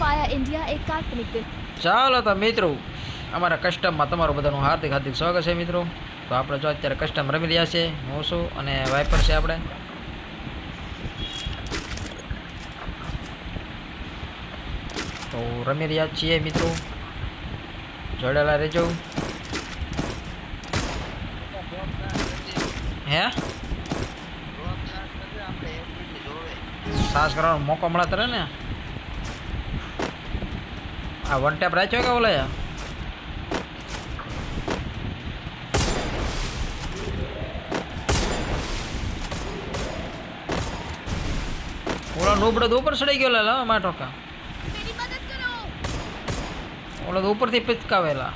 Fire India એક કાલ્પનિક દિન. ચાલો તો મિત્રો, અમારા કસ્ટમમાં તમારું બધાનું હાર્દિક હાર્દિક સ્વાગત છે મિત્રો. તો આપણે જો અત્યારે કસ્ટમ રમી રહ્યા છે હું છું અને વાઇપર છે આપણે. તો રમી રહ્યા છીએ મિત્રો. જોડેલા રહેજો. હે? સાસ કરવાનો મોકો મળે તરે ને? આ વન ટેપ રાખ્યો કે ઓલા ઓલો નોબડો તો ઉપર ચડી ગયો લાલા મા કા ઓલા તો ઉપરથી પિચકાવેલા.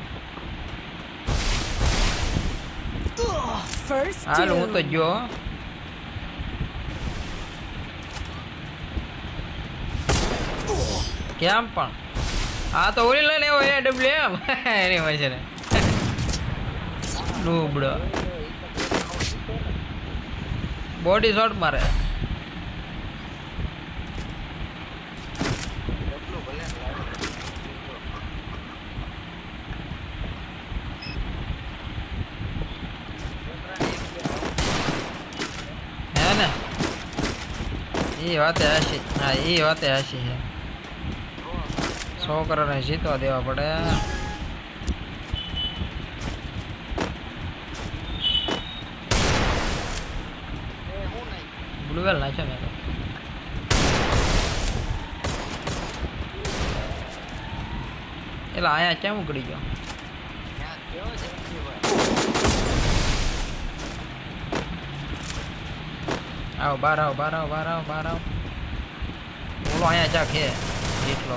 હાલ હું તો જો કેમ પણ? આ તો ઓલી લઈને એવો એ ડબલ્યુ એમ એની હોય ને. ડૂબડો બોડી શોટ મારે. હે એ વાતે હાશી. હા, એ વાતે હાશી છે. છોકરાને જીતવા દેવા પડે. બ્લુવેલ નાખ્યો મેં એટલે અહીંયા કેમ ઉકળી ગયો? આવો બાર આવો બાર આવો બાર આવો બાર આવો. બોલો અહીંયા ચા ખે એટલો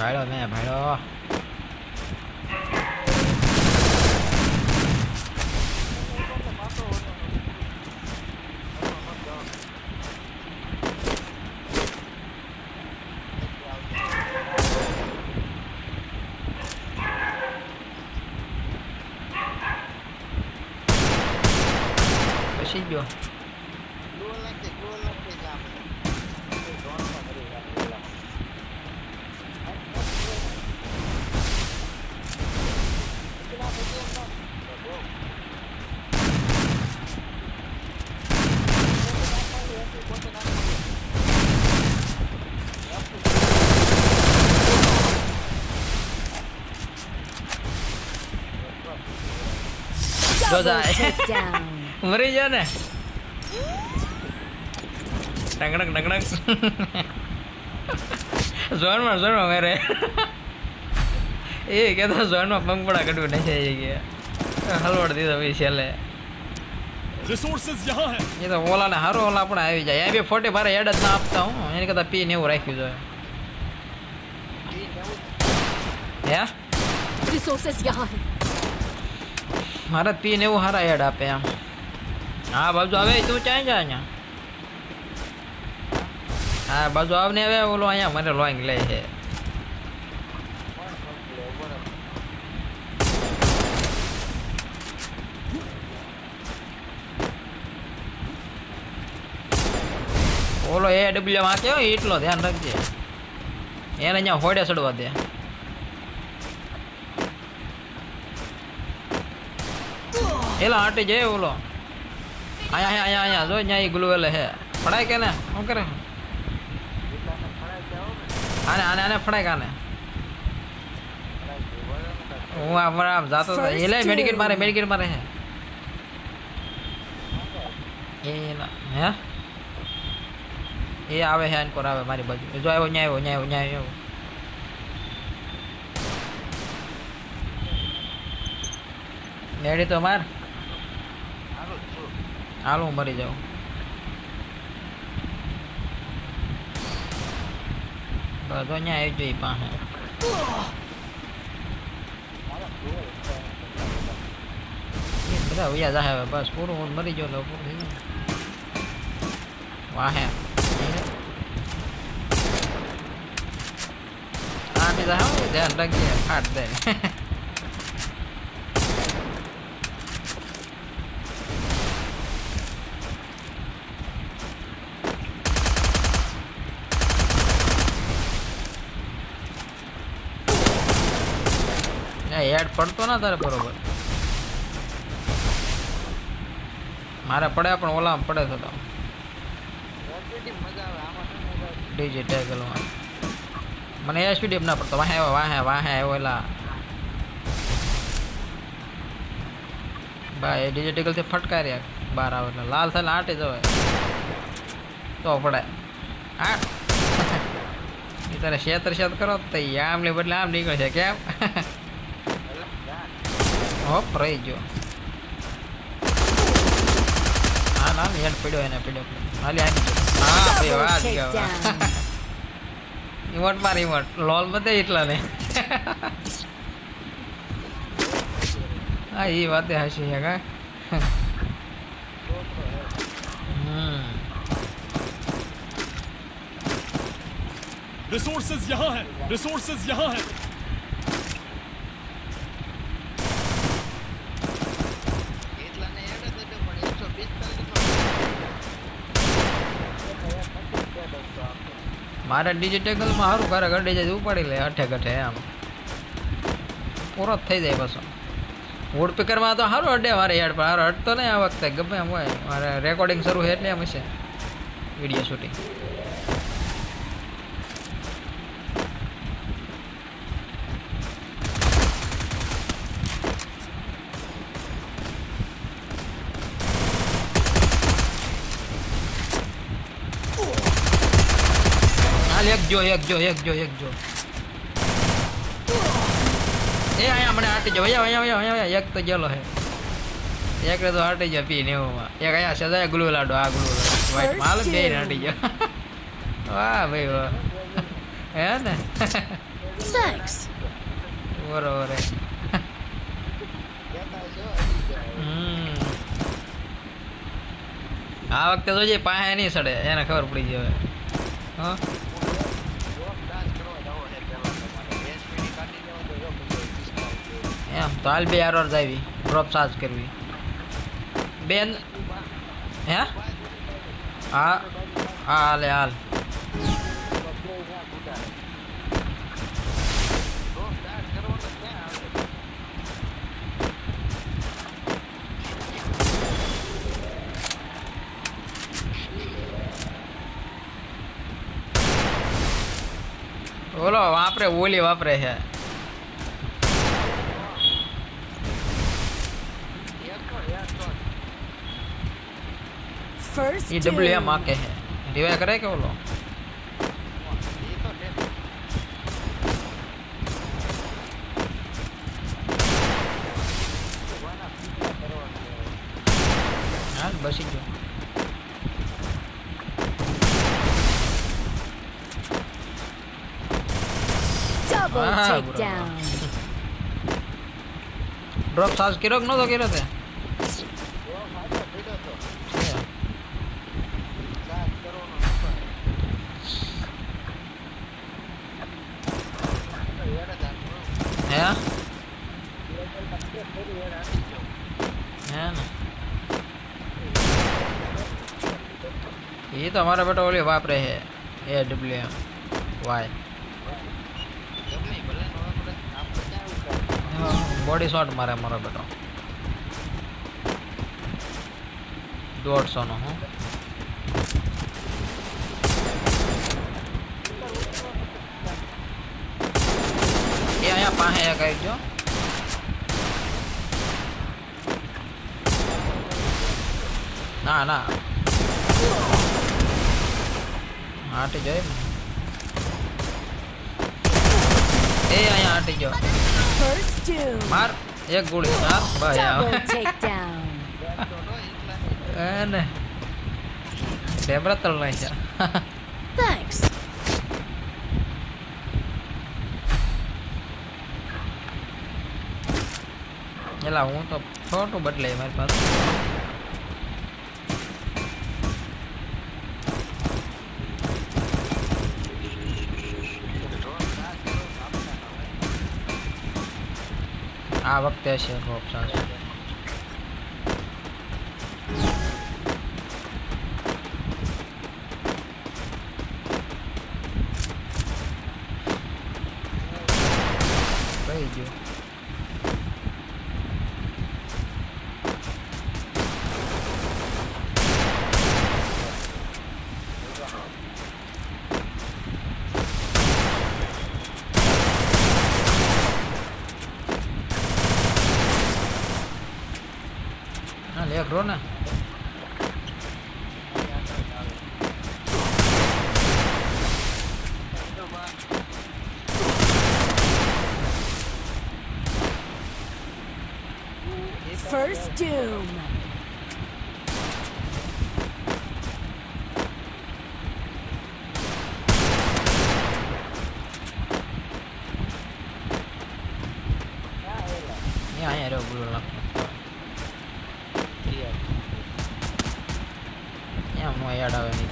Rãi lên. જાય મરી જા ને ડંગડક ડંગડક ઝોનમાં ઝોનમાં મેરે એ કહેતા ઝોનમાં પંખ પડા કડવું નહીં થઈ ગયા હલવાડ દીધો ભાઈ છેલ્લે એ તો ઓલા ને હારો ઓલા પણ આવી જાય એ બી ફોટે મારે એડ જ ના આપતા હું એની કરતા પી ને એવું રાખ્યું જોઈએ હે રિસોર્सेस યહાં હૈ મારે પીન એવું હારા એડ આપે એમ. હા, બાજુ આવે, તું ચાઈ જા અહીંયા? હા, બાજુ આવ ને હવે, ઓલો અહીંયા મને લોઈંગ લે છે. ઓલો એ ડબલ્યુ વાંચ્યો એટલો ધ્યાન રાખજે. એને અહીંયા હોડે ચડવા દે. એલા આંટી જાય ઓલો અહીંયા અહીંયા અહીંયા અહીંયા જો અહીંયા એ ગ્લુવેલ હે ફડાય કે ને શું કરે આને આને આને ફડાય કાને હું આ મારા આમ જાતો હતો એ લે મેડિકેટ મારે મેડિકેટ મારે હે એ ના હે એ આવે હે આનકોર આવે મારી બાજુ જો આવ્યો ન્યા આવ્યો ન્યા આવ્યો ન્યા આવ્યો મેડી તો માર હાલો, હું ભરી જાઉં. બધો અહીંયા આવી જોઈએ પાસે. બધા વૈયા બસ પૂરું, હું મરી ગયો પૂરું થઈ ગયું. વાહે. આની જાહે ધ્યાન રાખીએ ફાટ દે. હેડ પડતો ના તારે બરોબર. મારે પડે પણ ઓલામાં પડે તો ડીજે ડિજિટેબલમાં મને એસપીડીએફ ના પડતો. વાહે વાહે વાહે ઓલા ભાઈ ડિજિટલથી ફટકાર્યા. બહાર આવે એટલે. લાલ થાય આટે જવાય તો પડે આઠ એ તારે શેતર શેત કરો તો આમની બદલે આમ નીકળશે. કેમ? હોપ રહી ગયો હા ના હેડ પડ્યો એને પડ્યો હાલી આવી ગયો હા ભાઈ વાહ Double ગયો takedown. ઇમોટ માર ઇમોટ લોલ બધે એટલા ને હા એ વાતે હસી હે કા હમ रिसोर्सेज यहाँ है रिसोर्सेज यहाँ है મારે ડિજિટલમાં સારું કરે ઘડી જાય ઉપાડી લે અઠે ગઠે એમ. પૂરો થઈ જાય પાછો. વુડ પીકરમાં તો સારું અડે મારે યાર, પણ હારો અડતો નહીં આ વખતે, ગમે એમ હોય. મારે રેકોર્ડિંગ શરૂ છે એટલે એમ હશે. વીડિયો શૂટિંગ જો એક જો એક જો એક જો. એ અહીંયા મને આટી જાવ અહીંયા અહીંયા અહીંયા એક તો ગયેલો હે એક રે તો હાટી જાય પી નેવુંમાં એક અહીંયા સદાય ગ્લુ લાડો આ ગ્લુ લાડો. વાઈટ માલ બે હાટી જાવ વાહ ભાઈ વાહ. હે ને? થેન્ક્સ બરોબર. આ વખતે જોજે પાસે નહીં સડે એને ખબર પડી જાય હવે. હા? તો હાલ બે આર આવી ડ્રોપ ચાર્જ કરવી બેન હે હા હા હાલે હાલ ઓલો વાપરે ઓલી વાપરે છે First A W M doom. આકે છે રિવાય કરે કે ઓલો હાલ બસી ગયો Double Ah, bro. takedown. Drop charge કર્યો કે નતો કર્યો તે હે? હે ને? એ તો અમારા બેટા ઓલી વાપરે છે એ W M Y body shot મારે મારો બેટો. દોઢસો નો હું. apa ya kayak itu nah nah. Ada jaya eh ayah ada jaya mar. Ya gulir mar, nah, bahaya. Aneh. Saya berat terlalu ya. aja એલા હું તો છોટું બદલે મારી પાસે. આ વખતે હશે ઓપ્શન હા લેખ રો ને First Doom. આવે નહીં.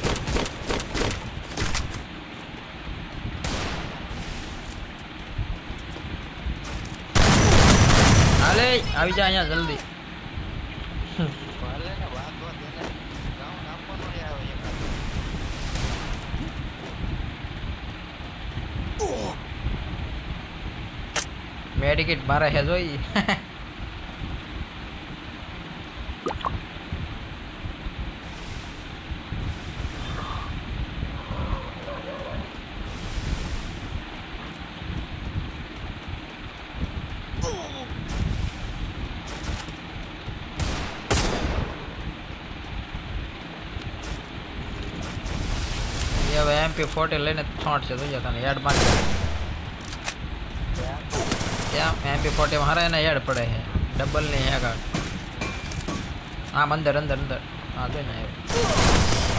હાલે આવી જા અહીંયા જલ્દી. મેડિકેટ મારે હે જોઈ. એમપી ફોર્ટી લઈને છોટ છે જોઈ તને યાદ મારી ત્યાં એમપી ફોર્ટી મારે એને યાદ પડે છે ડબલ ની હે આગળ આમ અંદર અંદર અંદર હા જો ને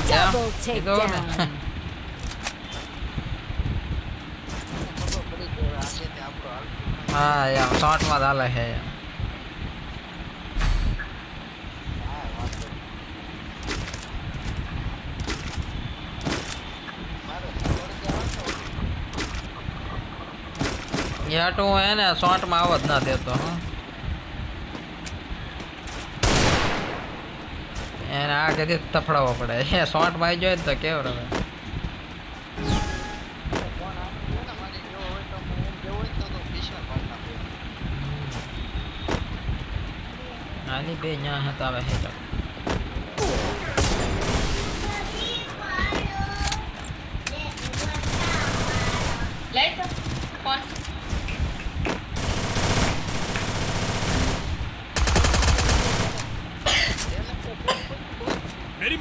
ત્યાં Double કીધું ને. takedown. ખબર તો હું એને શોર્ટમાં આવો જ ના દેતો એને આ કદી તફડાવવો પડે. એ શોર્ટમાં આવી જાય ને તો કેવું ને ને નાખું આની બે ન્યા હતા હવે હે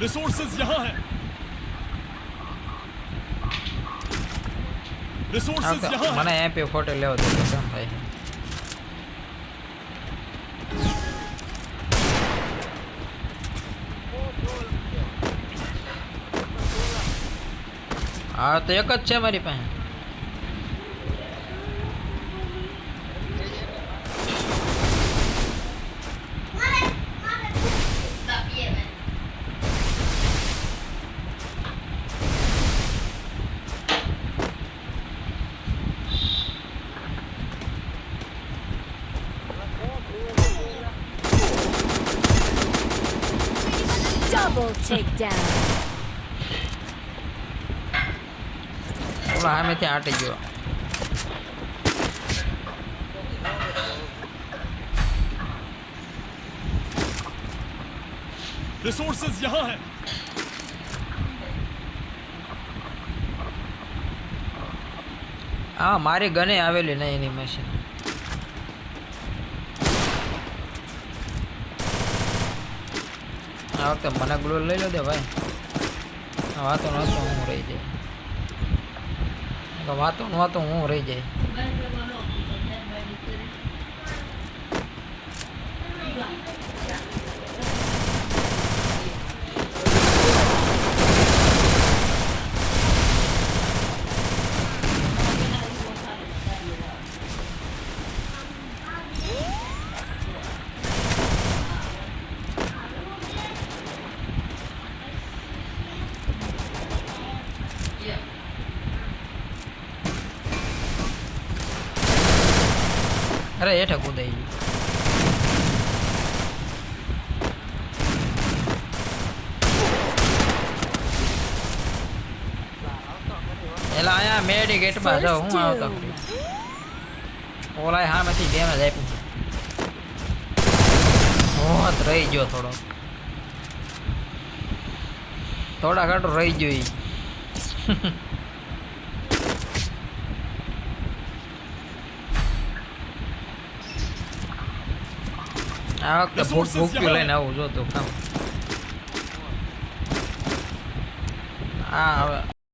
रिसोर्सेज यहाँ है। रिसोर्सेज हाँ, यहाँ मैंने यहाँ पे फ़ोटो ले होते हैं भाई। आ तो एक अच्छा हमारी पाए જ છે મારી પાસે Double takedown. ઓલો સામેથી આટી ગયો रिसोर्सेज यहाँ है હા મારી ગને આવેલી નહીં એની મશીન આ વખતે મને ગ્લોલ લઈ લો દે ભાઈ વાતો ન હું રહી જાય વાતો ન વાતો હું રહી જાય અરે હેઠે કૂદાઈ ગયું. એલા અહીંયા મેડી ગેટમાં જાઉં, હું આવતો ઓલાય નથી ડેમેજ આપ્યું હોત રહી ગયો થોડો થોડા ઘટો રહી ગયો આ વખતે ભૂખ ભૂખ્યું લઈને આવું જોતું કામ. આ હવે